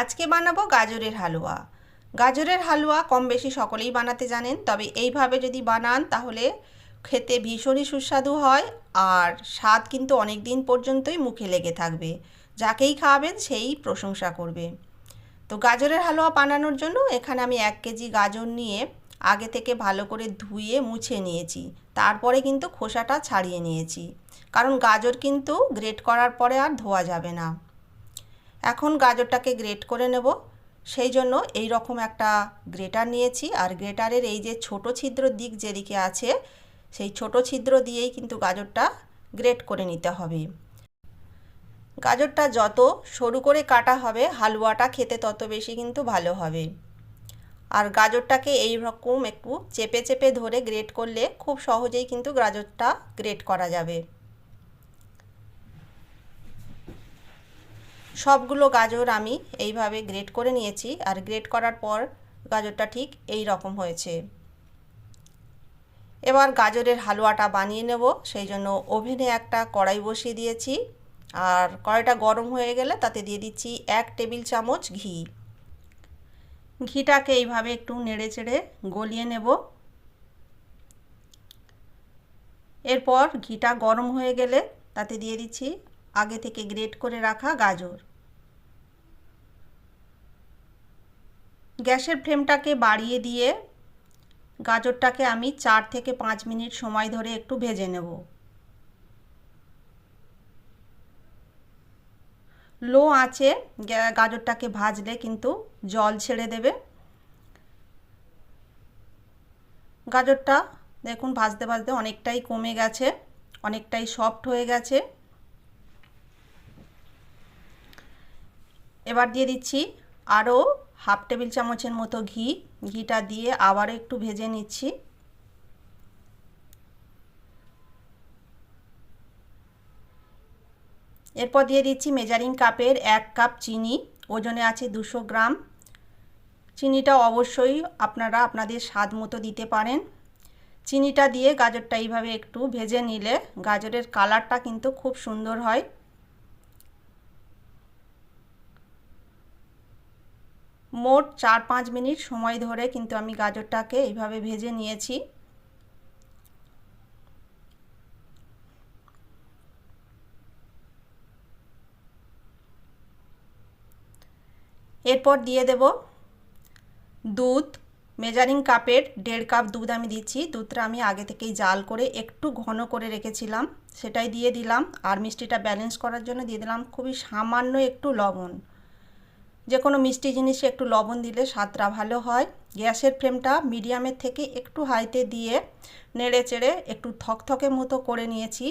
আজকে বানাবো গাজরের হালুয়া। গাজরের হালুয়া কম বেশি সকলেই বানাতে জানেন, তবে এইভাবে যদি বানান তাহলে খেতে ভীষণই সুস্বাদু হয় আর স্বাদ কিন্তু অনেক দিন পর্যন্তই মুখে লেগে থাকবে। যাকেই খাওয়াবেন সেই প্রশংসা করবে। তো গাজরের হালুয়া বানানোর জন্য এখানে আমি এক কেজি গাজর নিয়ে আগে থেকে ভালো করে ধুয়ে মুছে নিয়েছি। তারপরে কিন্তু খোসাটা ছাড়িয়ে নিয়েছি। কারণ গাজর কিন্তু গ্রেট করার পরে আর ধোয়া যাবে না। এখন গাজরটাকে গ্রেট করে নেব। সেই জন্য এই রকম একটা গ্রেটার নিয়েছি। আর গ্রেটারের এই যে ছোট ছিদ্র দিক যেদিকে আছে, সেই ছোট ছিদ্র দিয়েই কিন্তু গাজরটা গ্রেট করে নিতে হবে। গাজরটা যত সরু করে কাটা হবে, হালুয়াটা খেতে তত বেশি কিন্তু ভালো হবে। আর গাজরটাকে এই রকম একটু চেপে চেপে ধরে গ্রেট করলে খুব সহজেই কিন্তু গাজরটা গ্রেট করা যাবে। সবগুলো গাজর আমি এইভাবে গ্রেট করে নিয়েছি আর গ্রেট করার পর গাজরটা ঠিক এই রকম হয়েছে। এবার গাজরের হালুয়াটা বানিয়ে নেব, সেই জন্য ওভেনে একটা কড়াই বসিয়ে দিয়েছি আর কড়াইটা গরম হয়ে গেলে তাতে দিয়ে দিচ্ছি এক টেবিল চামচ ঘি। ঘিটাকে এইভাবে একটু নেড়ে চেড়ে গলিয়ে নেব। এরপর ঘিটা গরম হয়ে গেলে তাতে দিয়ে দিচ্ছি আগে থেকে গ্রেট করে রাখা গাজর। গ্যাসের ফ্লেমটাকে বাড়িয়ে দিয়ে গাজরটাকে আমি চার থেকে পাঁচ মিনিট সময় ধরে একটু ভেজে নেব। লো আঁচে গাজরটাকে ভাজলে কিন্তু জল ছেড়ে দেবে। গাজরটা দেখুন ভাজতে ভাজতে অনেকটাই কমে গেছে, অনেকটাই সফট হয়ে গেছে। এবার দিয়ে দিচ্ছি আরও হাফ টেবিল চামচের মতো ঘি। ঘিটা দিয়ে আবার একটু ভেজে নিচ্ছি। এরপর দিয়ে দিচ্ছি মেজারিং কাপের এক কাপ চিনি, ওজনে আছে দুশো গ্রাম। চিনিটা অবশ্যই আপনারা আপনাদের স্বাদ মতো দিতে পারেন। চিনিটা দিয়ে গাজরটা এইভাবে একটু ভেজে নিলে গাজরের কালারটা কিন্তু খুব সুন্দর হয়। মোট চার পাঁচ মিনিট সময় ধরে কিন্তু আমি গাজরটাকে এইভাবে ভেজে নিয়েছি। এরপর দিয়ে দেব দুধ। মেজারিং কাপের দেড় কাপ দুধ আমি দিচ্ছি। দুধটা আমি আগে থেকেই জাল করে একটু ঘন করে রেখেছিলাম। সেটাই দিয়ে দিলাম। আর মিষ্টিটা ব্যালেন্স করার জন্য দিয়ে দিলাম খুবই সামান্য একটু লবণ। যে কোনো মিষ্টি জিনিসে একটু লবণ দিলে স্বাদটা ভালো হয়। গ্যাসের ফ্লেমটা মিডিয়ামের থেকে একটু হাইতে দিয়ে নেড়ে চেড়ে একটু থকথকে মতো করে নিয়েছি।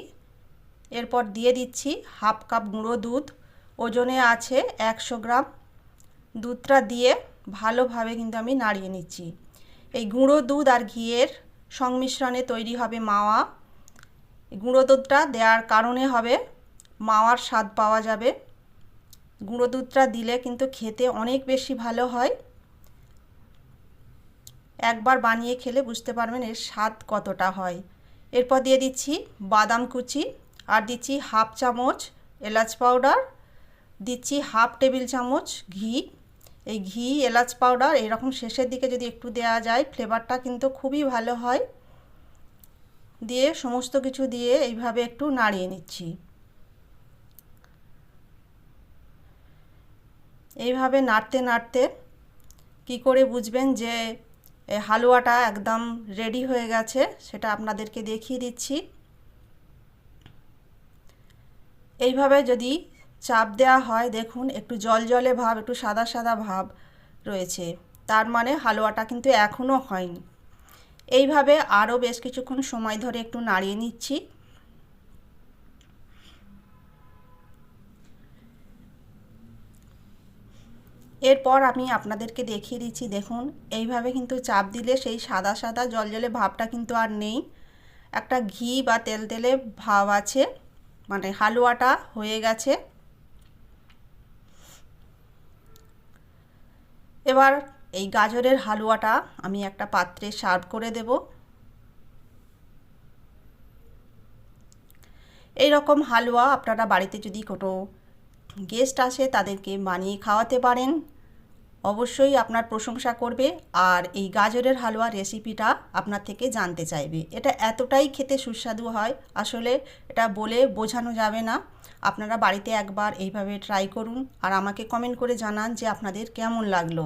এরপর দিয়ে দিচ্ছি হাফ কাপ গুঁড়ো দুধ। ওজনে আছে একশো গ্রাম। দুধটা দিয়ে ভালোভাবে কিন্তু আমি নাড়িয়ে নিচ্ছি। এই গুঁড়ো দুধ আর ঘিয়ের সংমিশ্রণে তৈরি হবে মাওয়া। গুঁড়ো দুধটা দেওয়ার কারণে হবে মাওয়ার স্বাদ পাওয়া যাবে। গুঁড়ো দুধটা দিলে কিন্তু খেতে অনেক বেশি ভালো হয়। একবার বানিয়ে খেলে বুঝতে পারবেন এর স্বাদ কতটা হয়। এরপর দিয়ে দিচ্ছি বাদাম কুচি আর দিচ্ছি হাফ চামচ এলাচ পাউডার, দিচ্ছি হাফ টেবিল চামচ ঘি। এই ঘি, এলাচ পাউডার এরকম শেষের দিকে যদি একটু দেওয়া যায় ফ্লেভারটা কিন্তু খুবই ভালো হয়। দিয়ে সমস্ত কিছু দিয়ে এইভাবে একটু নাড়িয়ে নিচ্ছি। এইভাবে নাড়তে নাড়তে কি করে বুঝবেন যে হালুয়াটা একদম রেডি হয়ে গেছে সেটা আপনাদেরকে দেখিয়ে দিচ্ছি। এইভাবে যদি চাপ দেওয়া হয়, দেখুন একটু জল জলে ভাব, একটু সাদা সাদা ভাব রয়েছে। তার মানে হালুয়াটা কিন্তু এখনও হয়নি। এইভাবে আরও বেশ কিছুক্ষণ সময় ধরে একটু নাড়িয়ে নিচ্ছি। এরপর আমি আপনাদেরকে দেখিয়ে দিচ্ছি, দেখুন, এইভাবে কিন্তু চাপ দিলে সেই সাদা সাদা জলজলে ভাবটা কিন্তু আর নেই। একটা ঘি বা তেল তেলে ভাব আছে মানে হালুয়াটা হয়ে গেছে। এবার এই গাজরের হালুয়াটা আমি একটা পাত্রে সার্ভ করে দেব। এই রকম হালুয়া আপনারা বাড়িতে যদি কোনো গেস্ট আসে তাদেরকে বানিয়ে খাওয়াতে পারেন। অবশ্যই আপনার প্রশংসা করবে আর এই গাজরের হালুয়া রেসিপিটা আপনার থেকে জানতে চাইবে। এটা এতটাই খেতে সুস্বাদু হয়, আসলে এটা বলে বোঝানো যাবে না। আপনারা বাড়িতে একবার এইভাবে ট্রাই করুন আর আমাকে কমেন্ট করে জানান যে আপনাদের কেমন লাগল।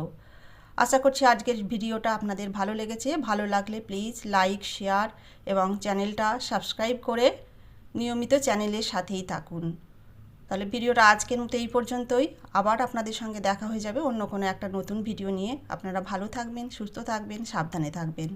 আশা করছি আজকের ভিডিওটা আপনাদের ভালো লেগেছে। ভালো লাগলে প্লিজ লাইক শেয়ার এবং চ্যানেলটা সাবস্ক্রাইব করে নিয়মিত চ্যানেলের সাথেই থাকুন। তাহলে ভিডিওটা আজকের মতো এই পর্যন্তই। আবার আপনাদের সঙ্গে দেখা হয়ে যাবে অন্য কোনো একটা নতুন ভিডিও নিয়ে। আপনারা ভালো থাকবেন, সুস্থ থাকবেন, সাবধানে থাকবেন।